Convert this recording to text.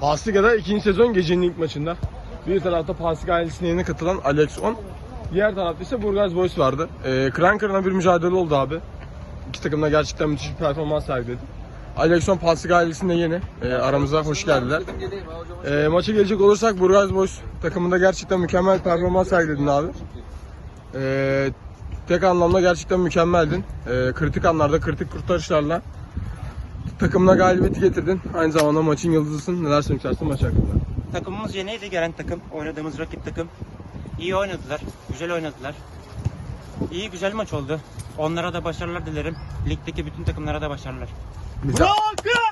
Pasliga'da ikinci sezon gecenin ilk maçında. Bir tarafta Pasliga ailesine yeni katılan Alex On. Diğer tarafta ise Burgaz Boys vardı. Ee, kıran kırana bir mücadele oldu abi. İki takım da gerçekten müthiş bir performans sergiledi. Alex On Pasliga ailesinde yeni. Ee, aramıza hoş geldiler. Ee, maça gelecek olursak Burgaz Boys takımında gerçekten mükemmel performans sergiledin abi. Ee, tek anlamda gerçekten mükemmeldin. Ee, kritik anlarda, kritik kurtarışlarla takımına galibiyeti getirdin. Aynı zamanda maçın yıldızısın. Neler söylemek istersin maç hakkında? Takımımız yeniydi gelen takım. Oynadığımız rakip takım. İyi oynadılar. Güzel oynadılar. İyi güzel maç oldu. Onlara da başarılar dilerim. Ligdeki bütün takımlara da başarılar. Güzel. Bırakın!